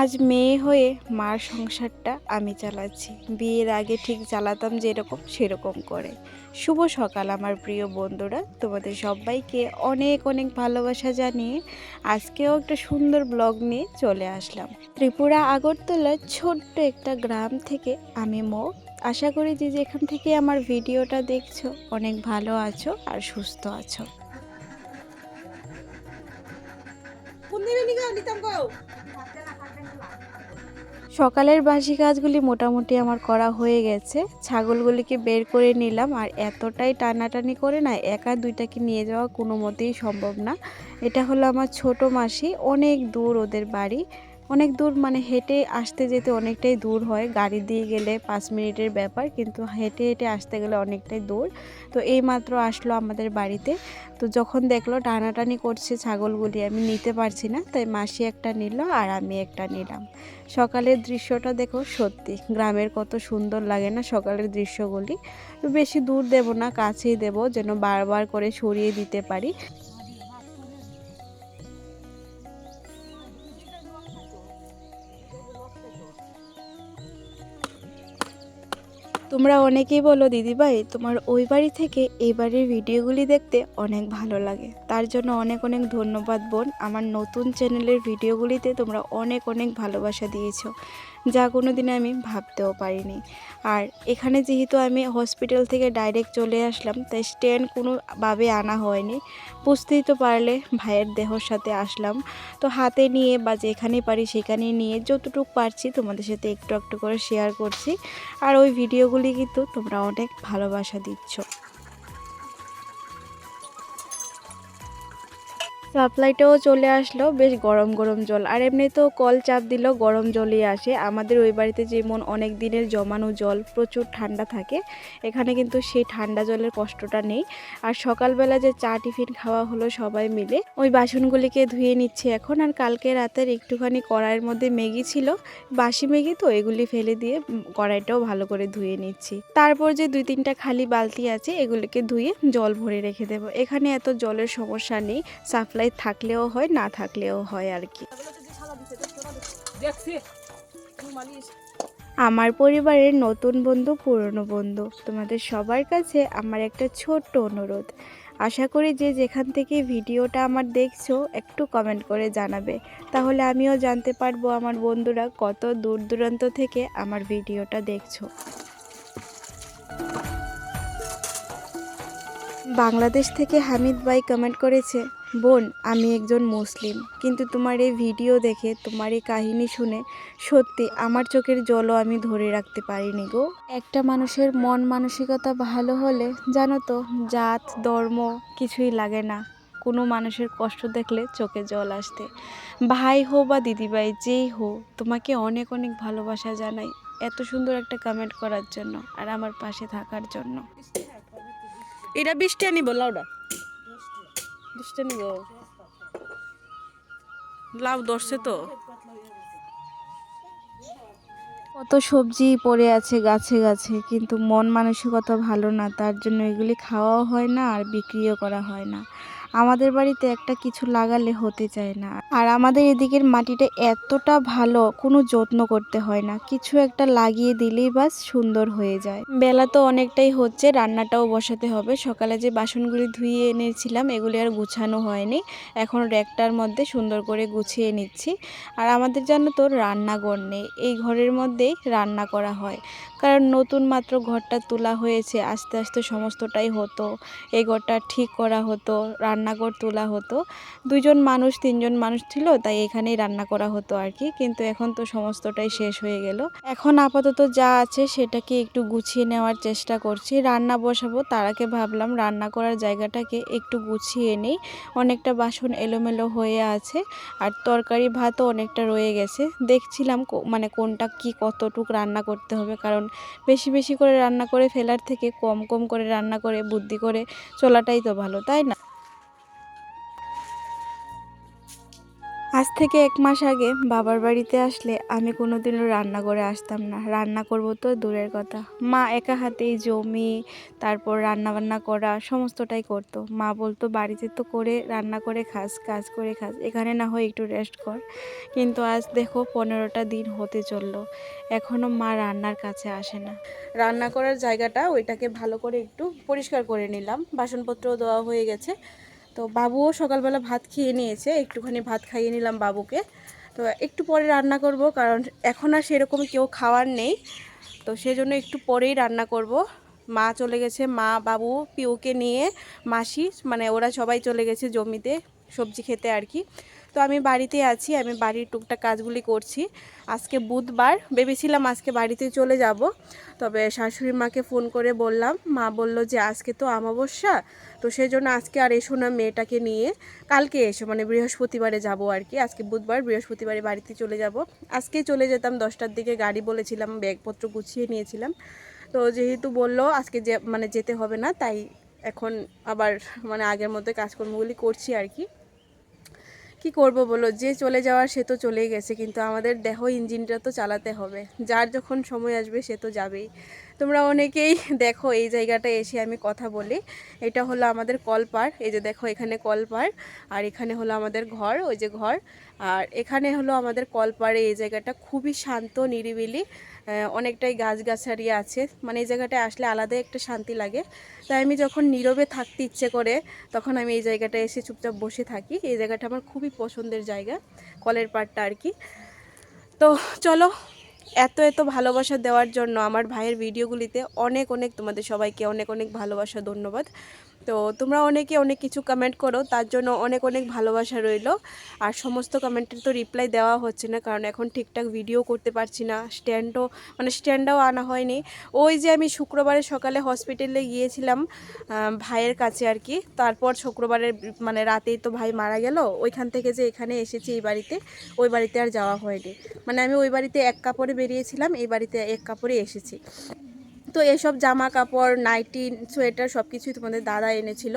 আজ মেয়ে হয়ে মার সংসারটা আমি চালাচ্ছি। বিয়ের আগে ঠিক চালাতাম যেরকম, সেরকম করে। শুভ সকাল আমার প্রিয় বন্ধুরা। তোমাদের সবাইকে অনেক অনেক ভালোবাসা জানিয়ে আজকেও একটা সুন্দর ব্লগ নিয়ে চলে আসলাম। ত্রিপুরা আগরতলার ছোট্ট একটা গ্রাম থেকে আমি মো। আশা করি যে যেখান থেকে আমার ভিডিওটা দেখছ, অনেক ভালো আছো আর সুস্থ আছো। সকালের বাসি কাজগুলি মোটামুটি আমার করা হয়ে গেছে। ছাগলগুলিকে বের করে নিলাম আর এতটাই টানাটানি করে না একা দুইটাকে নিয়ে যাওয়া কোনো মতেই সম্ভব না। এটা হলো আমার ছোট মাসি, অনেক দূর ওদের বাড়ি। অনেক দূর মানে হেঁটে আসতে যেতে অনেকটাই দূর হয়। গাড়ি দিয়ে গেলে পাঁচ মিনিটের ব্যাপার, কিন্তু হেঁটে হেঁটে আসতে গেলে অনেকটাই দূর। তো এই মাত্র আসলো আমাদের বাড়িতে। তো যখন দেখল টানাটানি করছে ছাগলগুলি, আমি নিতে পারছি না, তাই মাসি একটা নিল আর আমি একটা নিলাম। সকালের দৃশ্যটা দেখো সত্যি, গ্রামের কত সুন্দর লাগে না সকালের দৃশ্যগুলি। বেশি দূর দেব না, কাছেই দেব, যেন বারবার করে সরিয়ে দিতে পারি। তোমরা অনেকেই বলো, দিদিভাই, তোমার ওই বাড়ি থেকে এই বাড়ির ভিডিওগুলি দেখতে অনেক ভালো লাগে। তার জন্য অনেক অনেক ধন্যবাদ বোন। আমার নতুন চ্যানেলের ভিডিওগুলিতে তোমরা অনেক অনেক ভালোবাসা দিয়েছ। যা কোনো দিনে আমি ভাবতেও পারিনি। আর এখানে যেহেতু আমি হসপিটাল থেকে ডাইরেক্ট চলে আসলাম, তাই স্ট্যান্ড কোনোভাবে আনা হয়নি। বুঝতেই তো পারলে ভাইয়ের দেহর সাথে আসলাম। তো হাতে নিয়ে বা যেখানে পারি সেখানে নিয়ে যতটুকু পারছি তোমাদের সাথে একটু একটু করে শেয়ার করছি। আর ওই ভিডিওগুলি কিন্তু তোমরা অনেক ভালোবাসা দিচ্ছ। সাপ্লাইটাও চলে আসলো, বেশ গরম গরম জল। আর এমনিতেও কল চাপ দিল গরম জলই আসে। আমাদের ওই বাড়িতে যেমন অনেক দিনের জমানো জল, প্রচুর ঠান্ডা থাকে, এখানে কিন্তু সেই ঠান্ডা জলের কষ্টটা নেই। আর সকালবেলা যে চা টিফিন খাওয়া হলো সবাই মিলে, ওই বাসনগুলিকে ধুয়ে নিচ্ছে এখন। আর কালকে রাতের একটুখানি কড়াইয়ের মধ্যে ম্যাগি ছিল, বাসি ম্যাগি তো, এগুলি ফেলে দিয়ে কড়াইটাও ভালো করে ধুয়ে নিচ্ছি। তারপর যে দুই তিনটা খালি বালতি আছে, এগুলিকে ধুয়ে জল ভরে রেখে দেবো। এখানে এত জলের সমস্যা নেই, সাপ্লাই থাকলেও হয় না থাকলেও হয় আর কি। আমার পরিবারের নতুন বন্ধু পুরনো বন্ধু তোমাদের সবার কাছে আমার একটা ছোট্ট অনুরোধ। আশা করি যে যেখান থেকে ভিডিওটা আমার দেখছ একটু কমেন্ট করে জানাবে। তাহলে আমিও জানতে পারব আমার বন্ধুরা কত দূর দূরান্ত থেকে আমার ভিডিওটা দেখছ। বাংলাদেশ থেকে হামিদ ভাই কমেন্ট করেছে বোন, আমি একজন মুসলিম, কিন্তু তোমার এই ভিডিও দেখে, তোমার এই কাহিনী শুনে সত্যি আমার চোখের জলও আমি ধরে রাখতে পারিনি গো। একটা মানুষের মন মানসিকতা ভালো হলে, জানো তো, জাত, ধর্ম কিছুই লাগে না। কোনো মানুষের কষ্ট দেখলে চোখে জল আসতে। ভাই হো বা দিদিভাই, যেই হো তোমাকে অনেক অনেক ভালোবাসা জানাই এত সুন্দর একটা কমেন্ট করার জন্য আর আমার পাশে থাকার জন্য। এটা বৃষ্টি আনিব, লাউডা। বৃষ্টি আনিব লাউ ধরছে তো। কত সবজি পড়ে আছে গাছে গাছে কিন্তু মন মানসিকতা ভালো না তার জন্য এগুলি খাওয়াও হয় না আর বিক্রিও করা হয় না। আমাদের বাড়িতে একটা কিছু লাগালে হতে চায় না। আর আমাদের এদিকের মাটিটা এতটা ভালো, কোনো যত্ন করতে হয় না। কিছু একটা লাগিয়ে দিলেই বাস সুন্দর হয়ে যায়। বেলা তো অনেকটাই হচ্ছে, রান্নাটাও বসাতে হবে। সকালে যে বাসনগুলি ধুয়ে এনেছিলাম, এগুলি আর গুছানো হয়নি। এখন র্যাকটার মধ্যে সুন্দর করে গুছিয়ে নিচ্ছি। আর আমাদের জানো তো রান্নাঘর নেই, এই ঘরের মধ্যেই রান্না করা হয়। কারণ নতুন মাত্র ঘরটা তোলা হয়েছে, আস্তে আস্তে সমস্তটাই হতো, এই ঘরটা ঠিক করা হতো রান্নাঘর তোলা হতো। দুজন মানুষ, তিনজন মানুষ ছিল, তাই এখানেই রান্না করা হতো আর কি। কিন্তু এখন তো সমস্তটাই শেষ হয়ে গেল। এখন আপাতত যা আছে সেটাকে একটু গুছিয়ে নেওয়ার চেষ্টা করছি। রান্না বসাবো, তার আগে ভাবলাম রান্না করার জায়গাটাকে একটু গুছিয়ে নেই। অনেকটা বাসন এলোমেলো হয়ে আছে, আর তরকারি ভাতও অনেকটা রয়ে গেছে। দেখছিলাম মানে কোনটা কি কতটুক রান্না করতে হবে, কারণ বেশি বেশি করে রান্না করে ফেলার থেকে কম কম করে রান্না করে, বুদ্ধি করে চলাটাই তো ভালো, তাই না? আজ থেকে এক মাস আগে বাবার বাড়িতে আসলে আমি কোনোদিনও রান্না করে আসতাম না। রান্না করব তো দূরের কথা। মা একা হাতেই জমি, তারপর রান্না বান্না করা, সমস্তটাই করতো। মা বলতো, বাড়িতে তো করে রান্না করে খাস, কাজ করে খাস, এখানে না হয় একটু রেস্ট কর। কিন্তু আজ দেখো পনেরোটা দিন হতে চলল। এখনও মা রান্নার কাছে আসে না। রান্না করার জায়গাটা ওইটাকে ভালো করে একটু পরিষ্কার করে নিলাম। বাসনপত্রও দেওয়া হয়ে গেছে। তো বাবুও সকালবেলা ভাত খেয়ে নিয়েছে, একটুখানি ভাত খাইয়ে নিলাম বাবুকে। তো একটু পরে রান্না করব, কারণ এখন আর সেরকম কেউ খাওয়ার নেই। তো সেই জন্য একটু পরেই রান্না করব। মা চলে গেছে, মা, বাবু, পিউকে নিয়ে মাসি মানে ওরা সবাই চলে গেছে জমিতে সবজি খেতে আর কি। তো আমি বাড়িতে আছি, আমি বাড়ির টুকটাক কাজগুলি করছি। আজকে বুধবার, ভেবেছিলাম আজকে বাড়িতে চলে যাব, তবে শাশুড়ি মাকে ফোন করে বললাম, মা বলল যে আজকে তো আমাবস্যা তো সেই জন্য আজকে আর এসো না মেয়েটাকে নিয়ে। কালকে এসো মানে বৃহস্পতিবারে যাব আর কি, আজকে বুধবার, বৃহস্পতিবারে বাড়িতে চলে যাব। আজকেই চলে যেতাম দশটার দিকে, গাড়ি বলেছিলাম, ব্যাগপত্র গুছিয়ে নিয়েছিলাম। তো যেহেতু বলল আজকে যে মানে যেতে হবে না, তাই এখন আবার মানে আগের মতো কাজকর্মগুলি করছি আর কি। কি করব বলো? যে চলে যাওয়ার সে তো চলেই গেছে, কিন্তু আমাদের দেহ ইঞ্জিনটা তো চালাতে হবে। যার যখন সময় আসবে সে তো যাবেই। তোমরা অনেকেই দেখো এই জায়গাটা এসে আমি কথা বলি। এটা হলো আমাদের কলপার এই যে দেখো এখানে কলপার আর এখানে হলো আমাদের ঘর, ওই যে ঘর। আর এখানে হলো আমাদের কলপাড়ে এই জায়গাটা খুবই শান্ত, নিরিবিলি। অনেকটাই গাছগাছালি আছে। মানে এই জায়গাটায় আসলে আলাদা একটা শান্তি লাগে। তাই আমি যখন নীরবে থাকতে ইচ্ছে করে, তখন আমি এই জায়গাটা এসে চুপচাপ বসে থাকি। এই জায়গাটা আমার খুবই পছন্দের জায়গা, কলের পাড়টা আর কি। তো চলো, এত এত ভালোবাসা দেওয়ার জন্য আমার ভাইয়ের ভিডিওগুলিতে অনেক অনেক তোমাদের সবাইকে অনেক অনেক ভালোবাসা, ধন্যবাদ। তো তোমরা অনেকে অনেক কিছু কমেন্ট করো, তার জন্য অনেক অনেক ভালোবাসা রইল। আর সমস্ত কমেন্টের তো রিপ্লাই দেওয়া হচ্ছে না, কারণ এখন ঠিকঠাক ভিডিও করতে পারছি না স্ট্যান্ডও মানে স্ট্যান্ডও আনা হয়নি। ওই যে আমি শুক্রবারে সকালে হসপিটালে গিয়েছিলাম ভাইয়ের কাছে আর কি। তারপর শুক্রবারের মানে রাতেই তো ভাই মারা গেল, ওইখান থেকে যে এখানে এসেছি এই বাড়িতে, ওই বাড়িতে আর যাওয়া হয়নি। মানে আমি ওই বাড়িতে এক কাপড়ে বেরিয়েছিলাম, এই বাড়িতে এক কাপড়ে এসেছি। তো এসব জামা কাপড় নাইটি সোয়েটার সব কিছুই তোমাদের দাদা এনেছিল।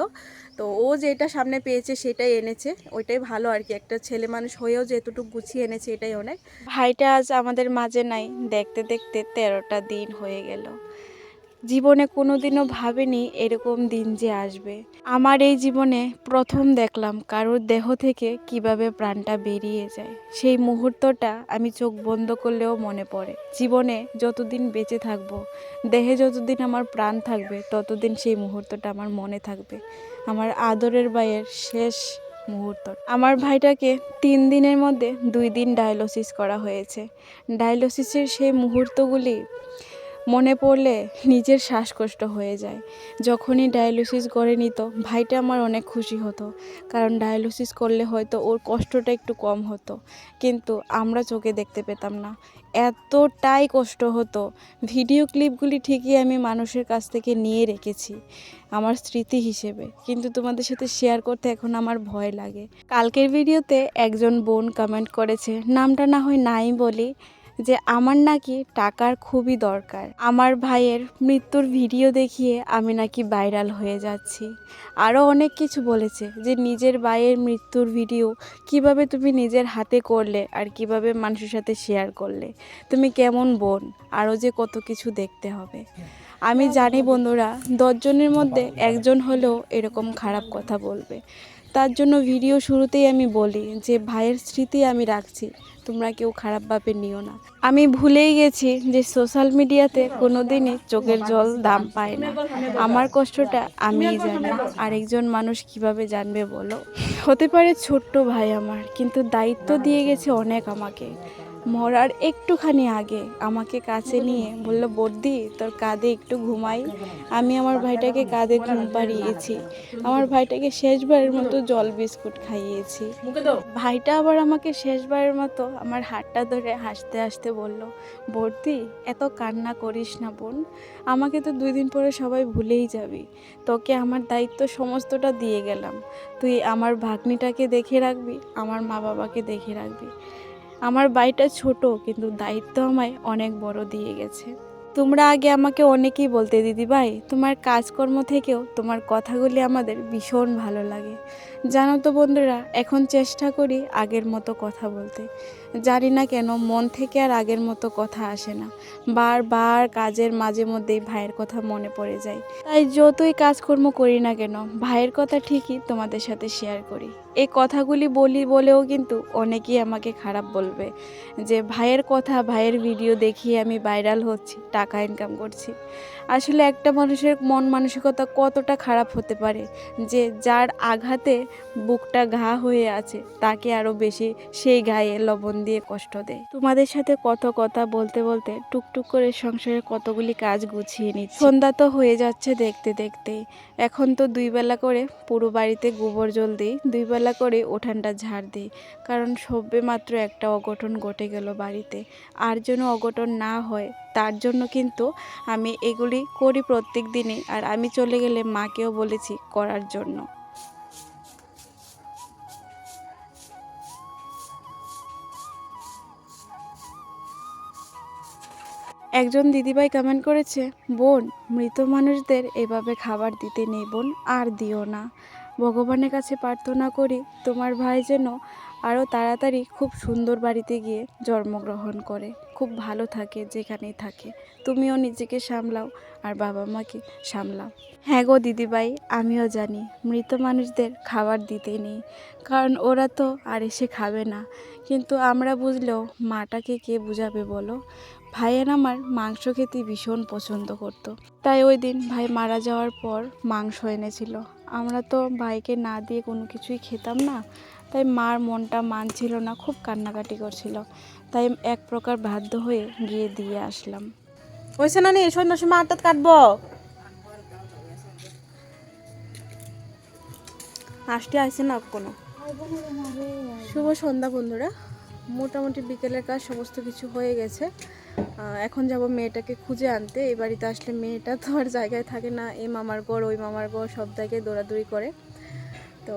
তো ও যেটা সামনে পেয়েছে সেটাই এনেছে। ওইটাই ভালো আর কি, একটা ছেলে মানুষ হয়েও যে এতটুকু গুছিয়ে এনেছে এটাই অনেক। ভাইটা আজ আমাদের মাঝে নাই, দেখতে দেখতে তেরোটা দিন হয়ে গেল। জীবনে কোনোদিনও ভাবিনি এরকম দিন যে আসবে। আমার এই জীবনে প্রথম দেখলাম কারোর দেহ থেকে কীভাবে প্রাণটা বেরিয়ে যায়। সেই মুহূর্তটা আমি চোখ বন্ধ করলেও মনে পড়ে। জীবনে যতদিন বেঁচে থাকব, দেহে যতদিন আমার প্রাণ থাকবে, ততদিন সেই মুহূর্তটা আমার মনে থাকবে। আমার আদরের ভাইয়ের শেষ মুহূর্ত। আমার ভাইটাকে তিন দিনের মধ্যে দুই দিন ডায়ালিসিস করা হয়েছে। ডায়ালিসিসের সেই মুহূর্তগুলি মনে পড়লে নিজের শ্বাসকষ্ট হয়ে যায়। যখনই ডায়ালিসিস করে নিত, ভাইটা আমার অনেক খুশি হতো, কারণ ডায়ালিসিস করলে হয়তো ওর কষ্টটা একটু কম হতো। কিন্তু আমরা চোখে দেখতে পেতাম না। এতটাই কষ্ট হতো। ভিডিও ক্লিপগুলি ঠিকই আমি মানুষের কাছ থেকে নিয়ে রেখেছি, আমার স্মৃতি হিসেবে। কিন্তু তোমাদের সাথে শেয়ার করতে এখন আমার ভয় লাগে। কালকের ভিডিওতে একজন বোন কমেন্ট করেছে, নামটা না হয় নাই বলি। যে আমার নাকি টাকার খুবই দরকার। আমার ভাইয়ের মৃত্যুর ভিডিও দেখিয়ে আমি নাকি ভাইরাল হয়ে যাচ্ছি। আরও অনেক কিছু বলেছে যে নিজের ভাইয়ের মৃত্যুর ভিডিও কীভাবে তুমি নিজের হাতে করলে আর কীভাবে মানুষের সাথে শেয়ার করলে। তুমি কেমন বোন আরও যে কত কিছু দেখতে হবে। আমি জানি বন্ধুরা, দশজনের মধ্যে একজন হলেও এরকম খারাপ কথা বলবে। তার জন্য ভিডিও শুরুতেই আমি বলি যে, ভাইয়ের স্মৃতি আমি রাখছি, তোমরা কেউ খারাপভাবে নিও না। আমি ভুলেই গেছি যে সোশ্যাল মিডিয়াতে কোনো দিনই চোখের জল দাম পায় না। আমার কষ্টটা আমিই জানি। আরেকজন মানুষ কীভাবে জানবে বলো? হতে পারে ছোট্ট ভাই আমার, কিন্তু দায়িত্ব দিয়ে গেছে অনেক আমাকে। মরার একটুখানি আগে আমাকে কাছে নিয়ে বলল, বর্দি, তোর কাঁধে একটু ঘুমাই। আমি আমার ভাইটাকে কাঁধে ঘুম পাড়িয়েছি। আমার ভাইটাকে শেষবারের মতো জল বিস্কুট খাইয়েছি। ভাইটা আবার আমাকে শেষবারের মতো আমার হাতটা ধরে হাসতে হাসতে বলল, বর্দি, এত কান্না করিস না বোন। আমাকে তো দুই দিন পরে সবাই ভুলেই যাবি। তোকে আমার দায়িত্ব সমস্তটা দিয়ে গেলাম। তুই আমার ভাগ্নিটাকে দেখে রাখবি, আমার মা বাবাকে দেখে রাখবি। আমার বাড়িটা ছোট, কিন্তু দায়িত্ব আমায় অনেক বড় দিয়ে গেছে। তোমরা আগে আমাকে অনেকেই বলতে, দিদি ভাই, তোমার কাজকর্ম থেকেও তোমার কথাগুলি আমাদের ভীষণ ভালো লাগে। জানো তো বন্ধুরা, এখন চেষ্টা করি আগের মতো কথা বলতে। জানি না কেন, মন থেকে আর আগের মতো কথা আসে না। বারবার কাজের মাঝে মধ্যেই ভাইয়ের কথা মনে পড়ে যায়। তাই যতই কাজকর্ম করি না কেন, ভাইয়ের কথা ঠিকই তোমাদের সাথে শেয়ার করি। এই কথাগুলি বলি বলেও কিন্তু অনেকেই আমাকে খারাপ বলবে যে, ভাইয়ের কথা, ভাইয়ের ভিডিও দেখিয়ে আমি ভাইরাল হচ্ছি, টাকা ইনকাম করছি। আসলে একটা মানুষের মন মানসিকতা কতটা খারাপ হতে পারে যে, যার আঘাতে বুকটা ঘা হয়ে আছে, তাকে আরও বেশি সেই গায়ে লবণ দিয়ে কষ্ট দেয়। তোমাদের সাথে কত কথা বলতে বলতে টুকটুক করে সংসারের কতগুলি কাজ গুছিয়ে নিচ্ছি। সন্ধ্যা তো হয়ে যাচ্ছে দেখতে দেখতে। এখন তো দুই বেলা করে পুরো বাড়িতে গোবর জল দিই, দুই বেলা করে উঠানটা ঝাড় দিই। কারণ সবে মাত্র একটা অঘটন ঘটে গেল বাড়িতে। আর যেন অঘটন না হয়, তার জন্য কিন্তু আমি এগুলি করি প্রত্যেক দিনই। আর আমি চলে গেলে মাকেও বলেছি করার জন্য। একজন দিদিভাই কমেন্ট করেছে, বোন, মৃত মানুষদের এভাবে খাবার দিতে নেই বোন, আর দিও না। ভগবানের কাছে প্রার্থনা করি তোমার ভাই যেন আরও তাড়াতাড়ি খুব সুন্দর বাড়িতে গিয়ে জন্মগ্রহণ করে। খুব ভালো থাকে, যেখানেই থাকে। তুমিও নিজেকে সামলাও আর বাবা মাকে সামলাও। হ্যাঁ গো দিদিভাই, আমিও জানি মৃত মানুষদের খাবার দিতে নেই, কারণ ওরা তো আর এসে খাবে না। কিন্তু আমরা বুঝলেও মাটাকে কে বুঝাবে বলো? ভাইয়ের আমার মাংস খেতে ভীষণ পছন্দ করত। তাই ওই দিন ভাই মারা যাওয়ার পর মাংস এনেছিল। আমরা তো ভাইকে না দিয়ে কোনো কিছুই খেতাম না। তাই মার মনটা মানছিল না খুব কান্নাকাটি করছিল। তাই এক প্রকার বাধ্য হয়ে গিয়ে দিয়ে আসলাম। হয়েছে না নি সন্ধ্যার সময় আটটাত কাটবো। আসতে আসছে না কোনো শুভ সন্ধ্যা বন্ধুরা। মোটামুটি বিকেলের কাজ সমস্ত কিছু হয়ে গেছে। এখন যাব মেয়েটাকে খুঁজে আনতে। এই বাড়িতে আসলে মেয়েটা তো আর জায়গায় থাকে না। এ মামার ঘর ওই মামার ঘর সব জায়গায় দৌড়াদৌড়ি করে। তো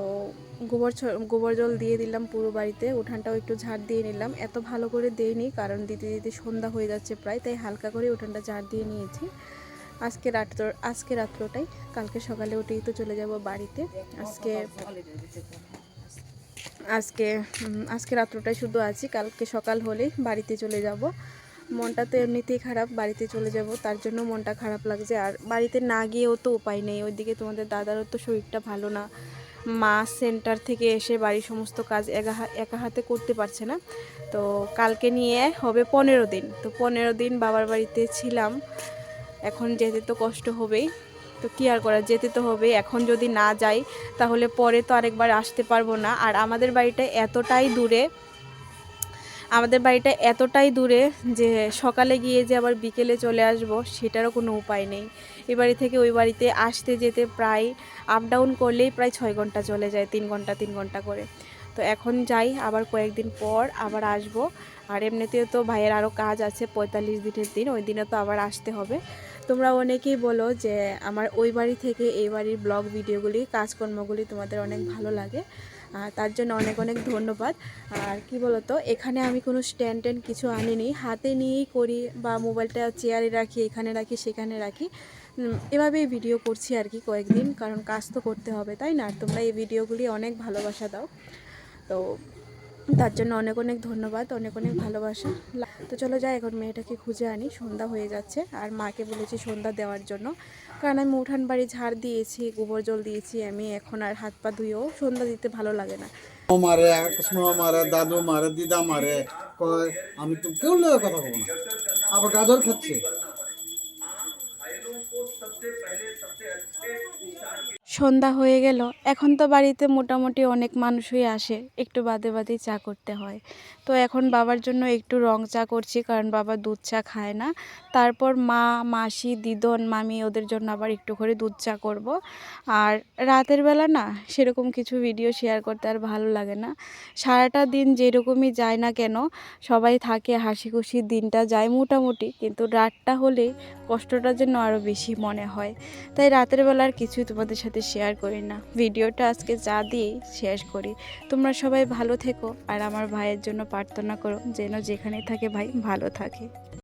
গোবর গোবর জল দিয়ে দিলাম পুরো বাড়িতে। উঠানটাও একটু ঝাড় দিয়ে নিলাম। এত ভালো করে দেইনি, কারণ দিতে দিতে সন্ধ্যা হয়ে যাচ্ছে প্রায়, তাই হালকা করে উঠানটা ঝাড় দিয়ে নিয়েছি। আজকে রাত্র আজকে রাত্রটাই, কালকে সকালে উঠেই তো চলে যাব বাড়িতে। আজকে আজকে আজকে রাত্রটাই শুধু আছি। কালকে সকাল হলেই বাড়িতে চলে যাব। মনটা তো এমনিতেই খারাপ, বাড়িতে চলে যাব, তার জন্য মনটা খারাপ লাগছে। আর বাড়িতে না গিয়েও তো উপায় নেই, ওইদিকে তোমাদের দাদারও তো শরীরটা ভালো না। মা সেন্টার থেকে এসে বাড়ির সমস্ত কাজ একা হাতে করতে পারছে না। তো কালকে নিয়ে হবে পনেরো দিন। তো পনেরো দিন বাবার বাড়িতে ছিলাম। এখন যেতে তো কষ্ট হবেই। তো কী আর করা যেতে তো হবে এখন যদি না যাই, তাহলে পরে তো আরেকবার আসতে পারব না। আর আমাদের বাড়িটা এতটাই দূরে আমাদের বাড়িটা এতটাই দূরে যে সকালে গিয়ে যে আবার বিকেলে চলে আসব, সেটারও কোনো উপায় নেই। এ বাড়ি থেকে ওই বাড়িতে আসতে যেতে প্রায় আপ ডাউন করলেই প্রায় ছয় ঘণ্টা চলে যায়, তিন ঘণ্টা তিন ঘণ্টা করে। তো এখন যাই, আবার কয়েকদিন পর আবার আসব। আর এমনিতেও তো ভাইয়ের আরও কাজ আছে, পঁয়তাল্লিশ দিনের দিন, ওই দিনে তো আবার আসতে হবে। তোমরা অনেকেই বলো যে আমার ওই বাড়ি থেকে এই বাড়ির ব্লগ ভিডিওগুলি, কাজকর্মগুলি তোমাদের অনেক ভালো লাগে। তার জন্য অনেক অনেক ধন্যবাদ। আর কি বলতো, এখানে আমি কোনো স্ট্যান্ড ট্যান্ড কিছু আনিনি। হাতে নিয়েই করি বা মোবাইলটা চেয়ারে রাখি, এখানে রাখি, সেখানে রাখি। এভাবেই ভিডিও করছি আর কি কয়েকদিন, কারণ কাজ তো করতে হবে, তাই না? তোমরা এই ভিডিওগুলি অনেক ভালোবাসা দাও। তো তার জন্য অনেক অনেক ধন্যবাদ, অনেক অনেক ভালোবাসা। তো চলো যাই, এখন মেয়েটাকে খুঁজে আনি। সন্ধ্যা হয়ে যাচ্ছে, আর মাকে বলেছি সন্ধ্যা দেওয়ার জন্য। কারণ আমি উঠান বাড়ি ঝাড় দিয়েছি, গোবর জল দিয়েছি আমি, এখন আর হাত পা ধুয়েও সন্ধ্যা দিতে ভালো লাগে না। আমি তো কেউ কথা বলব আবার গাজর খাচ্ছে। সন্ধ্যা হয়ে গেল। এখন তো বাড়িতে মোটামুটি অনেক মানুষই আসে। একটু বাদে বাদেই চা করতে হয়। তো এখন বাবার জন্য একটু রং চা করছি, কারণ বাবা দুধ চা খায় না। তারপর মা, মাসি, দিদন, মামি ওদের জন্য আবার একটু করে দুধ চা করব। আর রাতের বেলা না সেরকম কিছু ভিডিও শেয়ার করতে আর ভালো লাগে না। সারাটা দিন যেরকমই যায় না কেন, সবাই থাকে হাসি খুশি দিনটা যায় মোটামুটি, কিন্তু রাতটা হলে কষ্টটা যেন আরও বেশি মনে হয়। তাই রাতের বেলা আর কিছুই তোমাদের সাথে শেয়ার করি না। ভিডিওটা আজকে যা দিয়েই শেষ করি। তোমরা সবাই ভালো থেকো, আর আমার ভাইয়ের জন্য প্রার্থনা করো যেন যেখানে থাকে ভাই ভালো থাকে।